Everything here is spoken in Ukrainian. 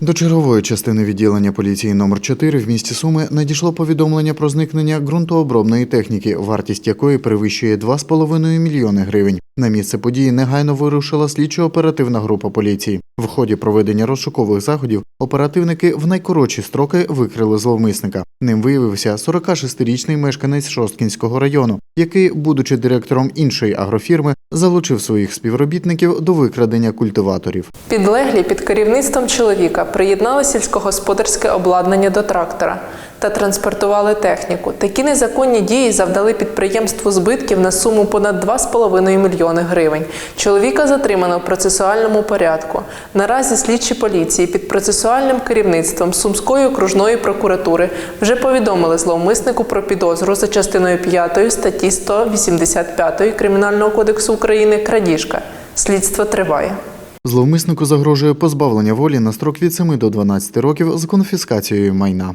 До чергової частини відділення поліції номер 4 в місті Суми надійшло повідомлення про зникнення ґрунтообробної техніки, вартість якої перевищує 2,5 мільйони гривень. На місце події негайно вирушила слідчо-оперативна група поліції. В ході проведення розшукових заходів оперативники в найкоротші строки викрили зловмисника. Ним виявився 46-річний мешканець Шосткінського району, який, будучи директором іншої агрофірми, залучив своїх співробітників до викрадення культиваторів. Підлеглі під керівництвом чоловіка приєднали сільськогосподарське обладнання до трактора та транспортували техніку. Такі незаконні дії завдали підприємству збитків на суму понад 2,5 мільйони гривень. Чоловіка затримано в процесуальному порядку. Наразі слідчі поліції під процесуальним керівництвом Сумської окружної прокуратури вже повідомили зловмиснику про підозру за частиною 5 статті 185 Кримінального кодексу України крадіжка. Слідство триває. Зловмиснику загрожує позбавлення волі на строк від 7 до 12 років з конфіскацією майна.